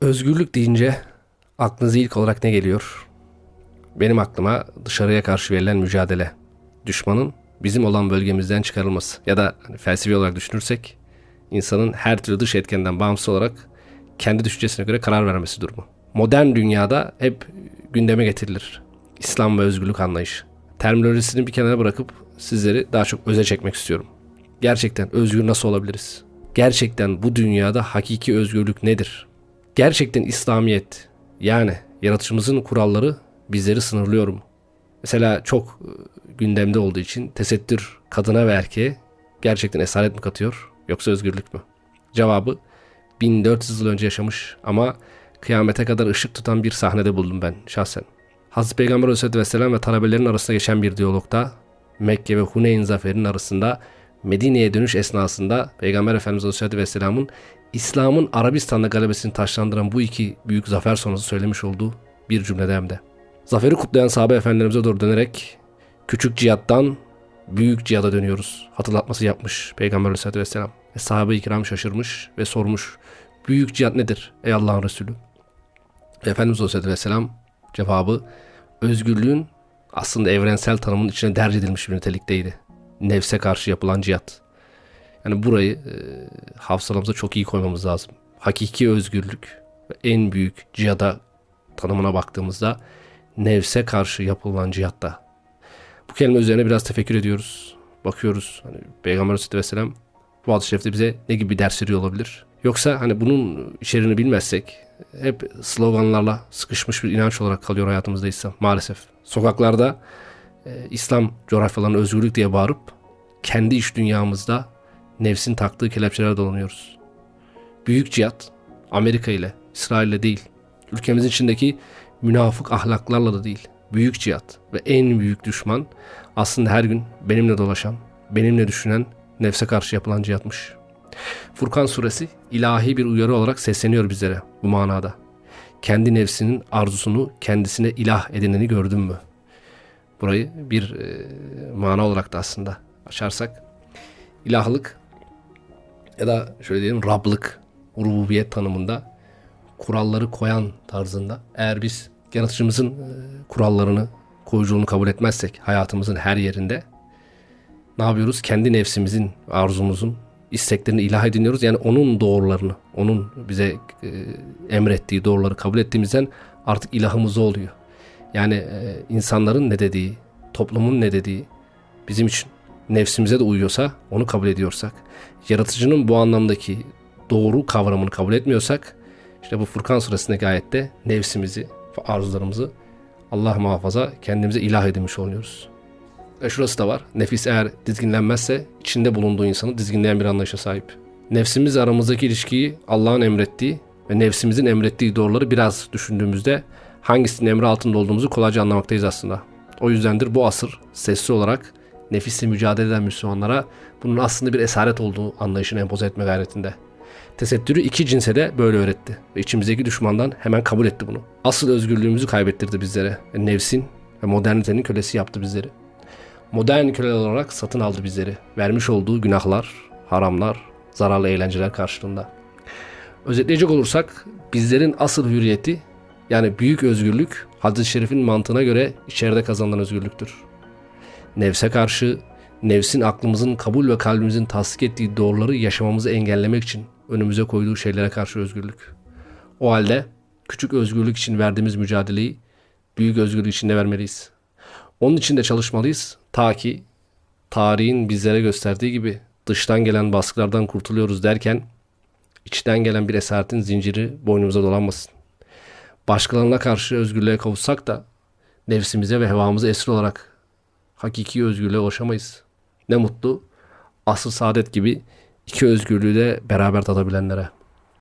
Özgürlük deyince aklınıza ilk olarak ne geliyor? Benim aklıma dışarıya karşı verilen mücadele. Düşmanın bizim olan bölgemizden çıkarılması. Ya da hani felsefi olarak düşünürsek insanın her türlü dış etkenden bağımsız olarak kendi düşüncesine göre karar vermesi durumu. Modern dünyada hep gündeme getirilir. İslam ve özgürlük anlayışı. Terminolojisini bir kenara bırakıp sizleri daha çok öze çekmek istiyorum. Gerçekten özgür nasıl olabiliriz? Gerçekten bu dünyada hakiki özgürlük nedir? Gerçekten İslamiyet yani yaratıcımızın kuralları bizleri sınırlıyor mu? Mesela çok e, gündemde olduğu için tesettür kadına ve erkeğe gerçekten esaret mi katıyor yoksa özgürlük mü? Cevabı 1400 yıl önce yaşamış ama kıyamete kadar ışık tutan bir sahnede buldum ben şahsen. Hazreti Peygamber Aleyhisselatü Vesselam ve talebelerin arasında geçen bir diyalogta Mekke ve Huneyn zaferinin arasında Medine'ye dönüş esnasında Peygamber Efendimiz Aleyhisselatü Vesselam'ın İslam'ın Arabistan'da galebesini taşlandıran bu iki büyük zafer sonrası söylemiş olduğu bir cümlede hem de. Zaferi kutlayan sahabe efendilerimize doğru dönerek küçük cihattan büyük cihada dönüyoruz. Hatırlatması yapmış Peygamber Aleyhisselatü Vesselam. Ve sahabe-i kiram şaşırmış ve sormuş. Büyük cihat nedir ey Allah'ın Resulü? Ve Efendimiz Aleyhisselatü Vesselam cevabı özgürlüğün aslında evrensel tanımın içine derc edilmiş bir nitelikteydi. Nefse karşı yapılan cihat. Yani burayı e, hafızalarımıza çok iyi koymamız lazım. Hakiki özgürlük en büyük cihada tanımına baktığımızda nefse karşı yapılan cihatta. Bu kelime üzerine biraz tefekkür ediyoruz. Bakıyoruz. Hani Peygamber Aleyhisselatü Vesselam bu hadis-i şerifte bize ne gibi bir ders veriyor olabilir? Yoksa hani bunun içeriğini bilmezsek hep sloganlarla sıkışmış bir inanç olarak kalıyor hayatımızda İslam maalesef. Sokaklarda e, İslam coğrafyalarına özgürlük diye bağırıp kendi iç dünyamızda nefsin taktığı kelepçelere dolanıyoruz. Büyük cihat Amerika ile İsrail ile değil, ülkemizin içindeki münafık ahlaklarla da değil. Büyük cihat ve en büyük düşman aslında her gün benimle dolaşan, benimle düşünen nefse karşı yapılan cihatmış. Furkan suresi ilahi bir uyarı olarak sesleniyor bizlere bu manada. Kendi nefsinin arzusunu kendisine ilah edineni gördün mü? Burayı bir e, mana olarak da aslında açarsak ilahlık ya da şöyle diyelim Rablık, rububiyet tanımında kuralları koyan tarzında eğer biz yaratıcımızın e, kurallarını, koyuculuğunu kabul etmezsek hayatımızın her yerinde ne yapıyoruz? Kendi nefsimizin, arzumuzun isteklerini ilah ediniyoruz. Yani onun doğrularını, onun bize e, emrettiği doğruları kabul ettiğimizden artık ilahımız oluyor. Yani e, insanların ne dediği, toplumun ne dediği bizim için nefsimize de uyuyorsa onu kabul ediyorsak, yaratıcının bu anlamdaki doğru kavramını kabul etmiyorsak, işte bu Furkan suresindeki ayette nefsimizi, arzularımızı Allah muhafaza kendimize ilah edinmiş oluyoruz. Ve şurası da var. Nefis eğer dizginlenmezse içinde bulunduğu insanı dizginleyen bir anlayışa sahip. Nefsimizle aramızdaki ilişkiyi Allah'ın emrettiği ve nefsimizin emrettiği doğruları biraz düşündüğümüzde hangisinin emri altında olduğumuzu kolayca anlamaktayız aslında. O yüzdendir bu asır sesli olarak nefisle mücadele eden Müslümanlara bunun aslında bir esaret olduğu anlayışını empoze etme gayretinde. Tesettürü iki cinse de böyle öğretti ve içimizdeki düşmandan hemen kabul etti bunu. Asıl özgürlüğümüzü kaybettirdi bizlere. ve Nefsin ve modernitenin kölesi yaptı bizleri. Modern köle olarak satın aldı bizleri. Vermiş olduğu günahlar, haramlar, zararlı eğlenceler karşılığında. Özetleyecek olursak bizlerin asıl hürriyeti yani büyük özgürlük hadis-i şerifin mantığına göre içeride kazanılan özgürlüktür. Nefse karşı, nefsin aklımızın kabul ve kalbimizin tasdik ettiği doğruları yaşamamızı engellemek için önümüze koyduğu şeylere karşı özgürlük. O halde küçük özgürlük için verdiğimiz mücadeleyi büyük özgürlük için de vermeliyiz. Onun için de çalışmalıyız ta ki tarihin bizlere gösterdiği gibi dıştan gelen baskılardan kurtuluyoruz derken içten gelen bir esaretin zinciri boynumuza dolanmasın. Başkalarına karşı özgürlüğe kavuşsak da nefsimize ve hevamıza esir olarak hakiki özgürlüğe ulaşamayız. Ne mutlu asıl saadet gibi iki özgürlüğü de beraber tadabilenlere.